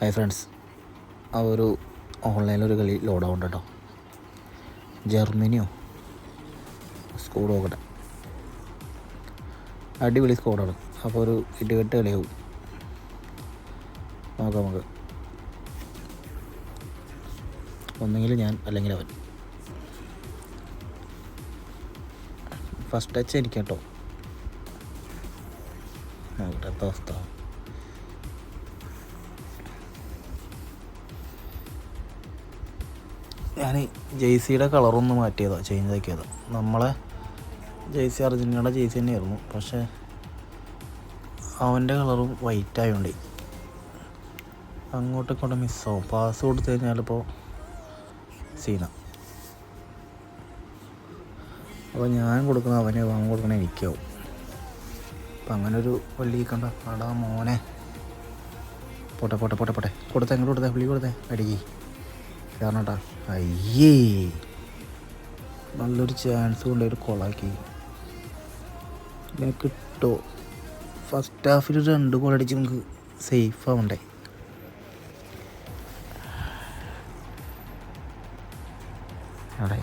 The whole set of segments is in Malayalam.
ഹായ് ഫ്രണ്ട്സ് ആ ഒരു ഓൺലൈനിലൊരു കളി ലോഡ് ആവുന്നുണ്ട് കേട്ടോ ജർമ്മനിയോ? സ്കോഡ് നോക്കട്ടെ. അടിപൊളി സ്കോഡാണ് അപ്പോൾ ഒരു ഇടിവെട്ട് കളിയാവും. നോക്കാം നമുക്ക്. ഒന്നെങ്കിൽ ഞാൻ അല്ലെങ്കിൽ അവൻ. ഫസ്റ്റ് ടച്ച് എനിക്ക് കേട്ടോ നോക്കട്ടെ എന്താ അവസ്ഥ? ഞാൻ ജെയ്സിയുടെ കളറൊന്ന് മാറ്റിയതാണ് ചേഞ്ച് ആക്കിയതാണ് നമ്മളെ ജെയ്സി അർജന്റീനയുടെ ജെയ്സി തന്നെയായിരുന്നു. പക്ഷേ അവന്റെ കളറും വൈറ്റ് ആയതുകൊണ്ട് അങ്ങോട്ടും ഇങ്ങോട്ടും മിസ്സാവും പാസ് കൊടുത്തു കഴിഞ്ഞാലിപ്പോൾ സീന. അപ്പോൾ ഞാൻ കൊടുക്കുന്ന അവനെ അവൻ കൊടുക്കണ എനിക്കാവും. അപ്പം അങ്ങനെ ഒരു വള്ളി കണ്ട? അടാ മോനെ. പോട്ടെ പോട്ടെ പോട്ടെ പോട്ടെ. കൊടുത്തേ അങ്ങോട്ട് കൊടുത്തേ വിളി കൊടുത്തേ. അടിക്കി. കാരണം കേട്ടാ അയ്യേ. നല്ലൊരു ചാൻസ് കൊണ്ട് ഒരു കൊളാക്കി ഇങ്ങനെ കിട്ടോ. ഫസ്റ്റ് ഹാഫിൽ രണ്ട് ഗോൾ അടിച്ച് നമുക്ക് സേഫ് ആവണ്ടേ? അവിടെ.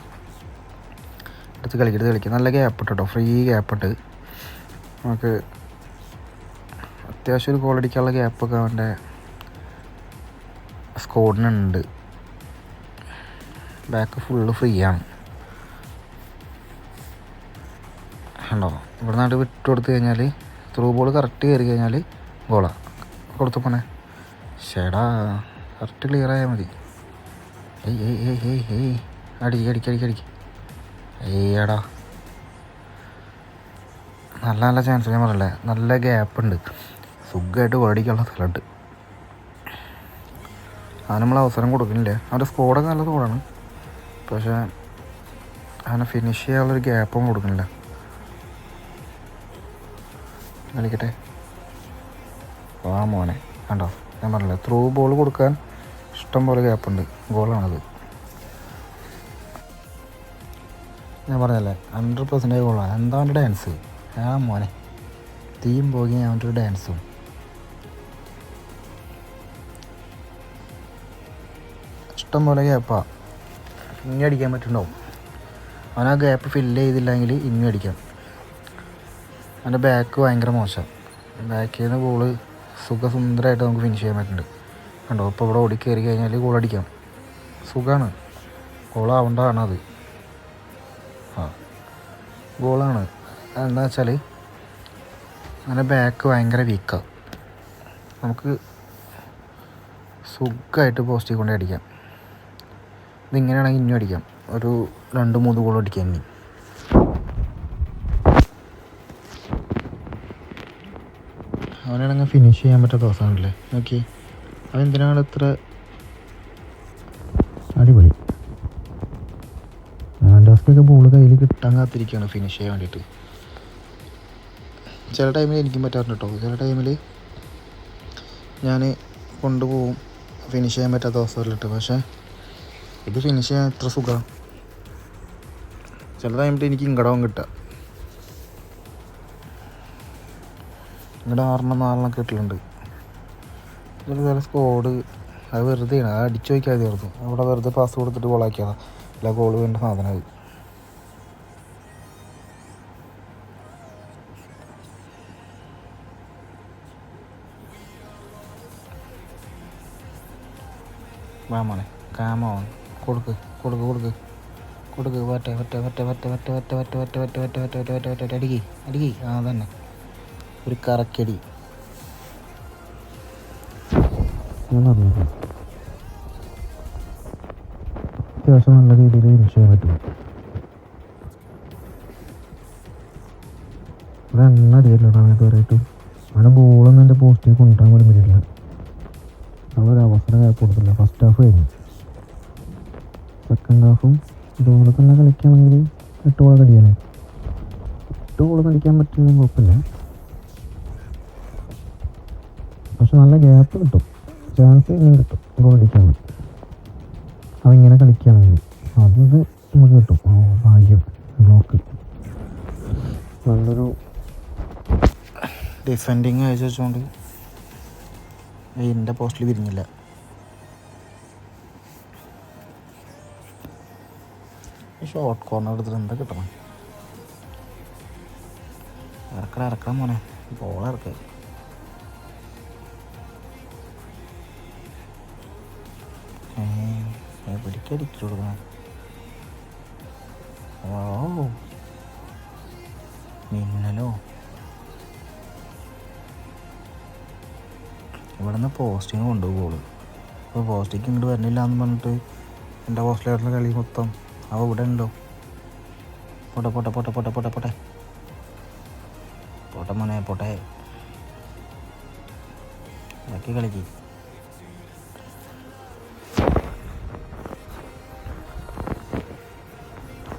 എടുത്ത് കളിക്കുക നല്ല ഗ്യാപ്പ് കേട്ടോ ഫ്രീ ഗ്യാപ്പ് ഇട്ട്. നമുക്ക് അത്യാവശ്യം ഒരു ഗോൾ അടിക്കാനുള്ള ഗ്യാപ്പൊക്കെ അവന്റെ സ്കോഡിനുണ്ട് ബാക്ക് ഫുള്ള് ഫ്രീ ആണ് ഉണ്ടോ ഇവിടെ നാട് വിട്ട് കൊടുത്തു കഴിഞ്ഞാൽ ത്രൂ ബോൾ കറക്റ്റ് കയറി കഴിഞ്ഞാൽ ഗോള കൊടുത്തു പോണേ ഷേടാ കറക്റ്റ് ക്ലിയർ ആയാൽ മതി. ഏയ് ഏയ് ഏയ് ഏയ് ഏയ് അടി അടിക്ക് അടിക്ക് അടിക്ക് ഏടാ നല്ല നല്ല ചാൻസ് ഞാൻ പറഞ്ഞില്ലേ? നല്ല ഗ്യാപ്പ് ഉണ്ട്. സുഖമായിട്ട് ഓടിക്കാനുള്ള സ്ഥലമുണ്ട്. അത് നമ്മൾ അവസരം കൊടുക്കുന്നില്ല? അവന്റെ സ്കോഡൊക്കെ നല്ല സ്കോഡാണ് പക്ഷേ അങ്ങനെ ഫിനിഷ് ചെയ്യാനുള്ളൊരു ഗ്യാപ്പും കൊടുക്കുന്നില്ല. കളിക്കട്ടെ. ആ മോനെ. കണ്ടോ? ഞാൻ പറഞ്ഞില്ല ത്രൂ ബോൾ കൊടുക്കാൻ ഇഷ്ടം പോലെ ഗ്യാപ്പുണ്ട് ഗോളാണത് ഞാൻ പറഞ്ഞല്ലേ ഹൺഡ്രഡ് പെർസെന്റേജ് ഗോളാണ് എന്താ അവന്റെ ഡാൻസ് ആ മോനെ. തീം പോകി അവന്റെ ഒരു ഡാൻസും ഇഷ്ടം പോലെ ഗ്യാപ്പാ ഇനി അടിക്കാൻ പറ്റുന്നുണ്ടാവും. അവൻ ആ ഗ്യാപ്പ് ഫില്ല് ചെയ്തില്ലെങ്കിൽ ഇനി അടിക്കാം അവന്റെ ബാക്ക് ഭയങ്കര മോശം. ബാക്കിൽ നിന്ന് ബോൾ സുഖസുന്ദരമായിട്ട് നമുക്ക് ഫിനിഷ് ചെയ്യാൻ പറ്റുന്നുണ്ട്. കണ്ടോ? ഇപ്പോൾ ഇവിടെ ഓടി കയറി കഴിഞ്ഞാൽ ഗോൾ അടിക്കാം. സുഖമാണ് ഗോളാവേണ്ടതാണ് അത്. ആ. ഗോളാണ് എന്താ വെച്ചാൽ അങ്ങനെ ബാക്ക് ഭയങ്കര വീക്കാണ് നമുക്ക് സുഖമായിട്ട് പോസ്റ്റിൽ കൊണ്ടേ അടിക്കാം. ഇതിങ്ങനെയാണെങ്കിൽ ഇനിയും അടിക്കാം. ഒരു രണ്ട് മൂന്ന് ഗോൾ അടിക്കാം ഇനി. അവനാണെങ്കിൽ ഫിനിഷ് ചെയ്യാൻ പറ്റാത്ത അവസാനമല്ലേ? നോക്കി അവനെന്തിനാണ് ഇത്ര അടിപൊളി? ആൻഡാസ്ക്കൊക്കെ ബോൾ കയ്യിൽ കിട്ടാൻ കാത്തിരിക്കുകയാണ് ഫിനിഷ് ചെയ്യാൻ വേണ്ടിയിട്ട്. ചില ടൈമിൽ എനിക്കും പറ്റാറുണ്ട് കേട്ടോ ചില ടൈമിൽ ഞാൻ കൊണ്ടുപോകും. ഫിനിഷ് ചെയ്യാൻ പറ്റാത്ത അവസരമിലിട്ട് പക്ഷേ ഇത് ഫിനിഷ് ചെയ്യാൻ എത്ര സുഖമാണ് ചില ടൈമിൽ എനിക്ക് ഇങ്ങടവും കിട്ടുക. ഇങ്ങടെ ആറെണ്ണം നാലെണ്ണം കിട്ടലുണ്ട്. ഇതൊരു ചില സ്കോഡ് അത് വെറുതെ ആണ്. അത് അടിച്ചു വയ്ക്കാതെ തീർന്നു അവിടെ വെറുതെ പാസ് കൊടുത്തിട്ട് ഗോളാക്കിയതാണ് അല്ല ഗോൾ വേണ്ട സാധനം അത്. വാമോനെ കാമോ കൊടുക്ക് കൊടുക്ക് കൊടുക്ക് കൊടുക്ക് വറ്റ വറ്റ വറ്റ വറ്റ വറ്റ വറ്റ വറ്റ വറ്റ വറ്റ വറ്റ വറ്റ വറ്റ വറ്റ വറ്റ അടിക്കി അടിക്കി ആ തന്നെ ഒരു കറക്കടി അത്യാവശ്യം നല്ല രീതിയിൽ ഫിനിഷ് ചെയ്യാൻ പറ്റും ഇവിടെ എണ്ണ അടിയല്ലോടാ ഇതുവരെയായിട്ടും അവിടെ ബോളൊന്നും എന്റെ പോസ്റ്റിൽ കൊണ്ടുവരാൻ പോലും പറ്റില്ല അവരൊരു കൊടുത്തില്ല ഫസ്റ്റ് ഹാഫ് കഴിഞ്ഞു സെക്കൻഡ് ഹാഫും ഇതുപോലെ തന്നെ കളിക്കുകയാണെങ്കിൽ എട്ട് ഗോളൊക്കെ അടിയാലേ എട്ട് ഗോളൊക്കെ അടിക്കാൻ പറ്റില്ല കുഴപ്പമില്ല. പക്ഷെ നല്ല ഗ്യാപ്പ് കിട്ടും. ചാൻസ് ഇനിയും കിട്ടും ഗോൾ അടിക്കാൻ അതിങ്ങനെ കളിക്കുകയാണെങ്കിൽ അത് നമുക്ക് കിട്ടും. ഭാഗ്യം. ബ്ലോക്ക് നല്ലൊരു ഡിഫെൻഡിങ് അയച്ചു വെച്ചുകൊണ്ട് എന്റെ പോസ്റ്റിൽ വിരിഞ്ഞില്ല. ഷോർട്ട് കോർണർ എടുത്തിട്ട് എന്താ കിട്ടണം? ഇറക്കണ ഇറക്കണം മോനെ. ബോൾ ഇറക്കുക എവിടേക്ക് അടിച്ചു കൊടുക്കണം. മിന്നലോ? ഇവിടുന്ന് പോസ്റ്റിങ് കൊണ്ടുപോകുള്ളൂ അപ്പോൾ പോസ്റ്റിക്ക് ഇങ്ങോട്ട് വരുന്നില്ല എന്ന് പറഞ്ഞിട്ട് എന്റെ ഹോസ്റ്റലായിട്ടുള്ള കളി മൊത്തം? അവ ഇവിടെ ഉണ്ടോ പോട്ടെ പോട്ടെ പോട്ടെ പോട്ടെ പോട്ടെ പോട്ടെ. പോട്ടെ മോനെ പോട്ടെ. ബാക്കി കളിക്ക്.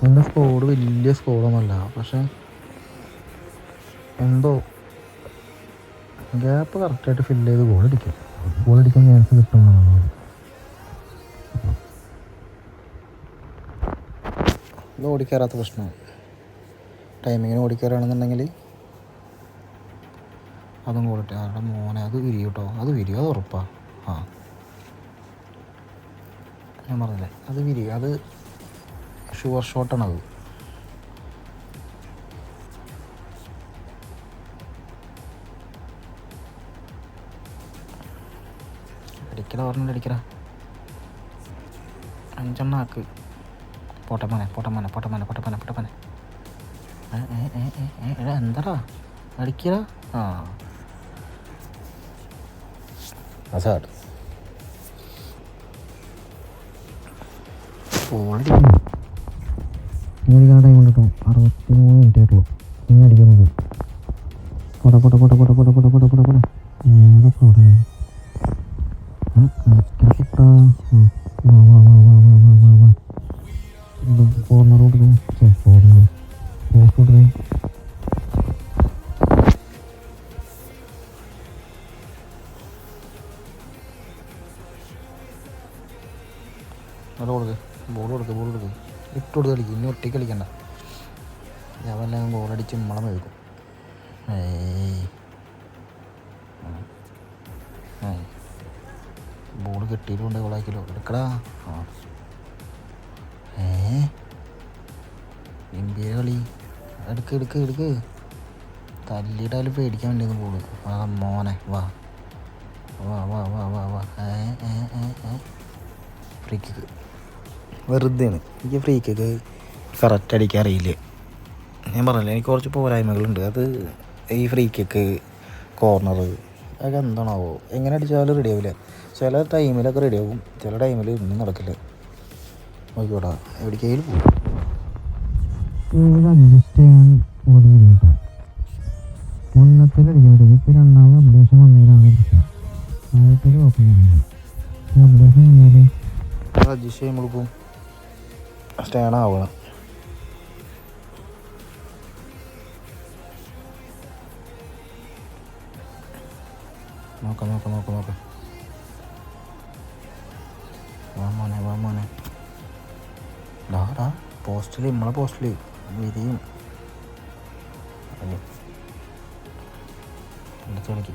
എന്റെ സ്കോഡ് വലിയ സ്കോഡൊന്നുമല്ല പക്ഷെ എന്തോ ഗ്യാപ്പ് കറക്റ്റായിട്ട് ഫില്ല് ചെയ്ത് ഗോൾ അടിക്കും. ഗോൾ അടിക്കാൻ ചാൻസ് കിട്ടുമെന്നാണ്. ഇത് ഓടിക്കയറാത്ത പ്രശ്നമാണ്. ടൈമിങ്ങിന് ഓടിക്കയറുകയാണെന്നുണ്ടെങ്കിൽ അതും കൂടട്ടെ. അവരുടെ മോനെ അത് വിരിയും കേട്ടോ അത് വിരിയും അത് ഉറപ്പാ. ആ. ഞാൻ പറഞ്ഞില്ലേ അത് വിരിയും അത് ഷുവർ ഷോട്ടാണത്. അടിക്കട പറഞ്ഞിട്ട് അടിക്കട. അഞ്ചെണ്ണ ആക്ക് പോട്ടെ മോനെ പോട്ടെ മോനെ പോട്ടെ മോനെ പോട്ടെ മോനെ പോട്ടെ മോനെ. എടാ എന്താടാ? അടിക്കടാ? ആ. അസാട് ഓൾറെഡി അടിക്കാൻ ടൈം ഉണ്ട്? കേട്ടോ അറുപത്തി മൂന്ന് മിനിറ്റ് ആയിട്ടുള്ളൂ. ഇനി അടിക്കാൻ നമുക്ക് പോട്ടെ പോട്ടെ പോട്ടെ പോട്ടെ പോട്ടെ പോട്ടെ പോട്ടെ പോട്ടെ. അത് കൊടുക്ക്. ബോൾ കൊടുക്ക് ബോൾ കൊടുക്ക്. ഇട്ട് കൊടുത്ത് കളിക്കും. ഇനി ഒറ്റയ്ക്ക് കളിക്കണ്ട. അവനെല്ലാം ഗോളടിച്ച് മളം വെക്കും ബോൾ കിട്ടിയിട്ടുണ്ട് ഗോളാക്കിയല്ലോ എടുക്കടാ. ഏ ഗംഭീര കളി. എടുക്ക് എടുക്ക് എടുക്ക്. തല്ലിയിട്ടാലും പേടിക്കാൻ വേണ്ടി ബോൾ ആ മോനെ വാ. വാ വാ വാ വാ വാ. ഏ ഏ ഏ ഫ്രീ കിക്ക് വെറുതെയാണ്. എനിക്ക് ഫ്രീ കിക്ക് കറക്റ്റ് അടിക്കാൻ അറിയില്ല. ഞാൻ പറഞ്ഞില്ല എനിക്ക് കുറച്ച് പോരായ്മകളുണ്ട്. അത് ഈ ഫ്രീ കിക്ക് കോർണർ അതൊക്കെ എന്താണാവോ? എങ്ങനെ അടിച്ചാലും റെഡി ആവില്ല. ചില ടൈമിലൊക്കെ റെഡി ആവും. ചില ടൈമിൽ ഒന്നും നടക്കില്ല. നോക്കിക്കോടാ എവിടേക്കെങ്കിലും പോകും അഡ്ജസ്റ്റ് ചെയ്യാൻ മുന്നത്തിൽ അടിക്കാൻ പറ്റും ഇപ്പം രണ്ടാമത് അപ്ഡേഷൻ വന്നതിലാണ് പ്രശ്നം ആദ്യത്തിൽ കുഴപ്പമില്ല അപ്ഡേഷൻ വന്നാൽ അഡ്ജസ്റ്റ് ചെയ്യുമ്പോഴേക്കും സ്റ്റാൻ ആവണം നോക്കാം നോക്കാം നോക്കാം നോക്കാം. വാ മോനെ ഡാടാ പോസ്റ്റിൽ നമ്മളെ പോസ്റ്റിൽ വിരിയും ചെളിക്ക്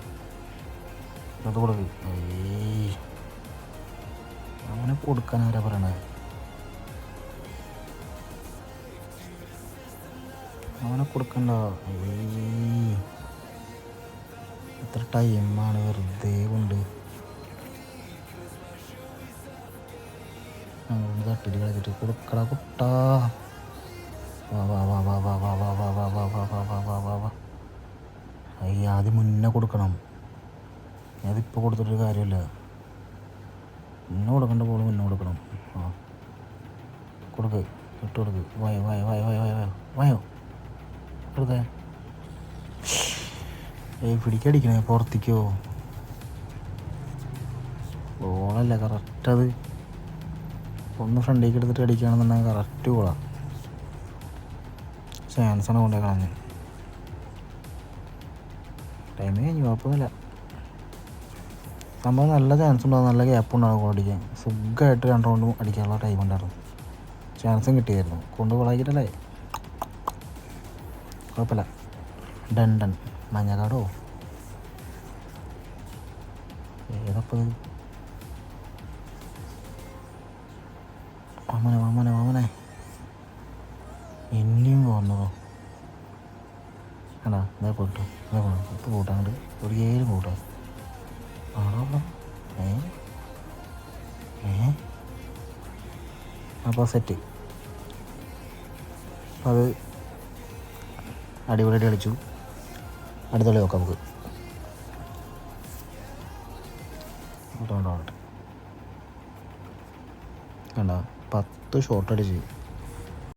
അത് കൊടുക്കും. അവനെ കൊടുക്കാൻ പറയണത് അവനെ കൊടുക്കണ്ട എത്ര ടൈമാണ് വെറുതെ കൊണ്ട് അങ്ങോട്ട് തട്ടിട്ട് കളിച്ചിട്ട് കൊടുക്കട കുട്ടാ വാ വാ വാ വാ വാ വാ വാ വാ വാ വാ വാ അയ്യ ആദ്യം മുന്നേ കൊടുക്കണം അതിപ്പോൾ കൊടുത്തിട്ടൊരു കാര്യമില്ല മുന്നേ കൊടുക്കേണ്ട പോലും മുന്നേ കൊടുക്കണം ആ കൊടുക്ക് ഇട്ട് കൊടുക്ക് വായോ വായോ വായോ വായോ വായോ വായോ ഏയ് പിടിക്കടിക്കണേ പുറത്തേക്കോ? ഗോളല്ല കറക്റ്റ് അത്. ഒന്ന് ഫ്രണ്ടിലേക്ക് എടുത്തിട്ട് അടിക്കുകയാണെന്നുണ്ടെങ്കിൽ കറക്റ്റ് ബോളാണ് ചാൻസാണ് കൊണ്ടേ കളഞ്ഞ് ടൈം കഴിഞ്ഞു കുഴപ്പമൊന്നുമില്ല. സംഭവം നല്ല ചാൻസ് ഉണ്ടാകും നല്ല ഗ്യാപ്പ് ഉണ്ടാകും ഗോൾ അടിക്കാൻ. സുഖമായിട്ട് രണ്ട് റൗണ്ട് അടിക്കാനുള്ള ടൈം ഉണ്ടായിരുന്നു. ചാൻസും കിട്ടിയായിരുന്നു. കൊണ്ട് കൊളാക്കിയിട്ടല്ലേ കുഴപ്പമില്ല. Done done. മഞ്ഞക്കാടോ? ഏതപ്പത് വാമനെ വാമനെ വാമനെ. വന്നോ ആണോ ഇതേ പോട്ടു ഇതേ പോകണം ഇപ്പോൾ കൂട്ടാണ്ട് ഒരു ഏഴ് കൂട്ടോ. ആണോ ഏ? ഏ? അപ്പോൾ സെറ്റ്. അത് അടിപൊളിയായിട്ട് കളിച്ചു. അടുത്ത കളി നോക്കാം നമുക്ക്. കൊണ്ട് വരട്ടെ. കണ്ടോ? പത്ത് ഷോട്ട് അടിച്ച്.